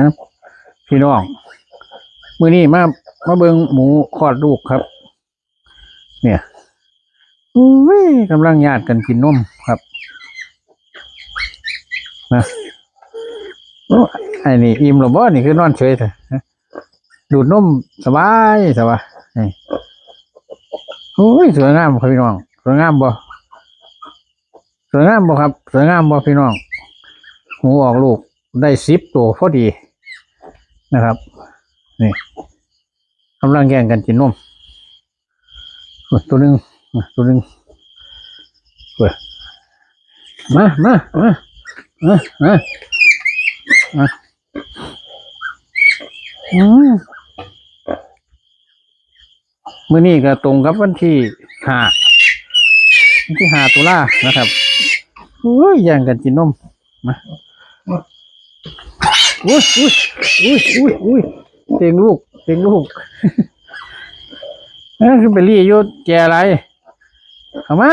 นะพี่น้องมือนี้มามาเบิงหมูคลอดลูกครับ เนี่ยอุ้ยกำลังญาติกันกินนมครับนะโอ้ไอ้นี่อิ่มหรือบ่นี่คือนอนเฉยเถอะดูดนมสบายสบายนี่ โอ้ยสวยงามครับพี่น้อง สวยงามบ่สวยงามบ่ครับ สวยงามบ่พี่น้อง หมูออกลูกได้สิบตัวพอดีนะครับนี่กำลังแย่งกันกินนมตัวหนึ่งตัวหนึ่งเว้ยมามามามามาอืม มื่อนี้ก็ตรงกับวันที่ห้าวันที่ห้าตุลานะครับโอ้ยแย่งกันกินนมมาอุ้ยอุ้ยอุ้ยอุ้ยอุ้ยเตียงลูกเตียงลูกเอ้ยคือไปรีอยุดแกอะไรเอามา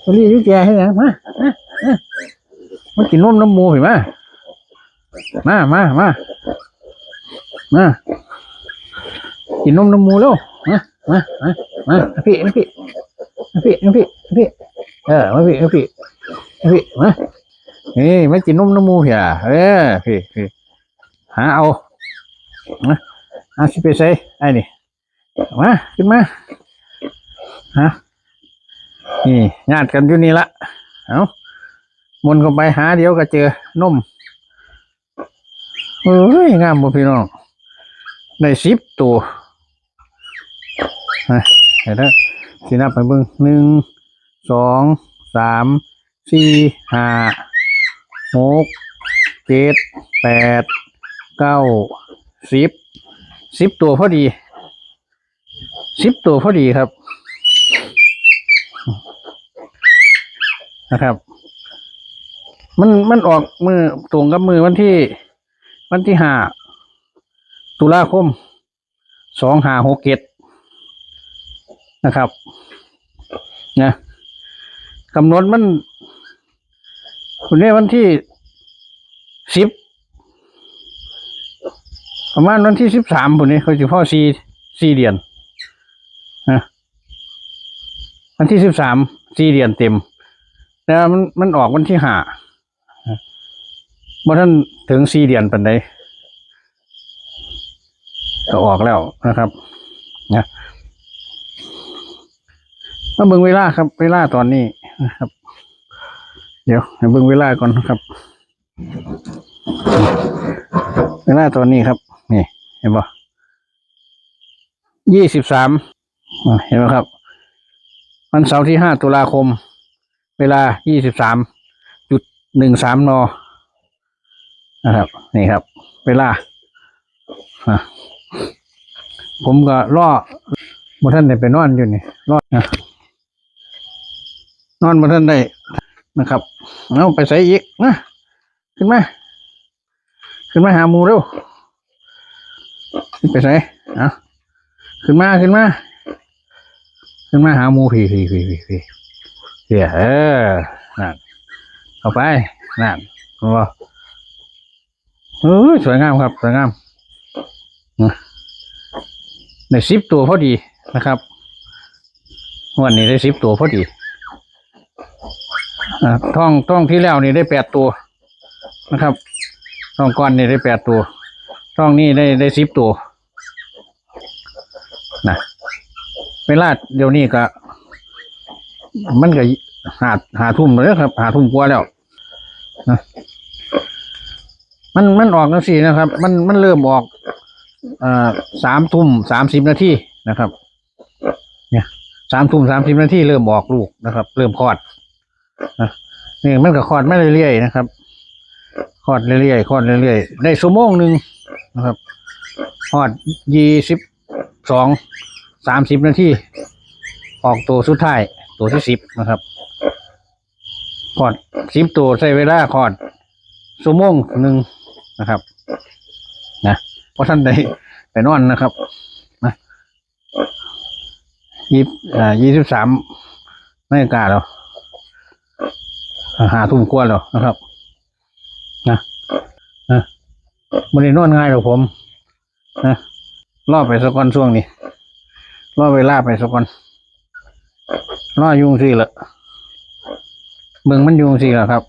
ไปรีอยุดแกให้ยังมามามามากินนมน้ำมูเห็นไหมมามามามา กินนมน้ำมูแล้วมามามามาพี่มาพี่มาพี่มาพี่มาพี่เออมาพี่มาพี่มาพี่มานี่มากินนมน้ำมูเหี่ยเออพี่พี่หาเอามาเอาสิไปใส่ไอ้นี่มาขึ้นมาฮะนี่ญาติกันอยู่นี่ละเอามนต์เข้าไปหาเดี๋ยวก็เจอนมเฮ้ยงามบ่พี่น้อง ได้สิบตัว เห็นแล้วสินับไปเบิ่งหนึ่งสองสามสี่ห้าหกเจ็ดแปดเก้าสิบสิบตัวพอดีสิบตัวพอดีครับนะครับ มันมันออกมือตรงกับมือวันที่ วันที่ห้าตุลาคมสองห้าหกเจ็ด นะครับนะกำหนดมันคุณเนี่ยวันที่สิบประมาณวันที่สิบสามผมนี่เขาจะพ่อซีซีเดือนนะวันที่สิบสามสี่เดือนเต็ม แล้วมันมันออกวันที่ห้าเมื่อท่านถึงสี่เดือนปันใดก็ออกแล้วนะครับนะ มาเบิ่งเวลาครับ เวลาตอนนี้นะครับ เดี๋ยวให้เบิ่งเวลาก่อนนะครับ เวลาตอนนี้ครับ นี่ เห็นปะยี่สิบสามเห็นไหมครับ วันเสาร์ที่ห้าตุลาคม เวลา23จุดหนึ่งสามนนะครับ นี่ครับ เวลาผมก็ล่อบท่านได้ไปนอนอยู่นี่รอดนะ นอนบท่านได้นะครับเอาไปใส่อีกนะขึ้นมาขึ้นมาหาหมูเร็วไปใส่เอาขึ้นมาขึ้นมาขึ้นมาหาหมูพี่พี่พี่พี่พี่เฮียเออนั่นเข้าไปนั่นโอ้เออสวยงามครับสวยงามในสิบตัวพอดีนะครับ วันนี้ได้สิบตัวพอดี ท่องท่องที่แล้วนี่ได้แปดตัวนะครับท่องก้อนนี่ได้แปดตัวท่องนี่ได้ได้สิบตัวนะเวลาเดี๋ยวนี้ก็ มันก็หาหาทุ่มเลยครับหาทุ่มกว่าแล้วนะมันมันออกกันสี่นะครับ มันมันเริ่มออกอ่อสามทุ่มสามสิบนาทีนะครับ เนี่ยสามทุ่มสามสิบนาทีเริ่มออกลูกนะครับ เริ่มคลอด นี่มันก็คอดไม่เรื่อยๆนะครับคอดเรื่อยๆคอดเรื่อยๆได้ชั่วโมงหนึ่งนะครับคอดยี่สิบสองสามสิบนาทีออกตัวสุดท้ายตัวที่สิบนะครับคอดสิบตัวใช้เวลาคอดชั่วโมงหนึ่งนะครับนะเพราะท่านใดไปนอนนะครับนะยี่อ่ายี่สิบสามนาฬิกล้วอ่า หาทุ่มกว่าแล้วนะครับ นะนะมันนี่นอนง่ายหรอกผม นะล่อไปสักก้อนช่วงนี้รอไปลาไปสักก้อนล่อยุ่จั่งสิละเมืองมันอยุ่จั่งสิละครับ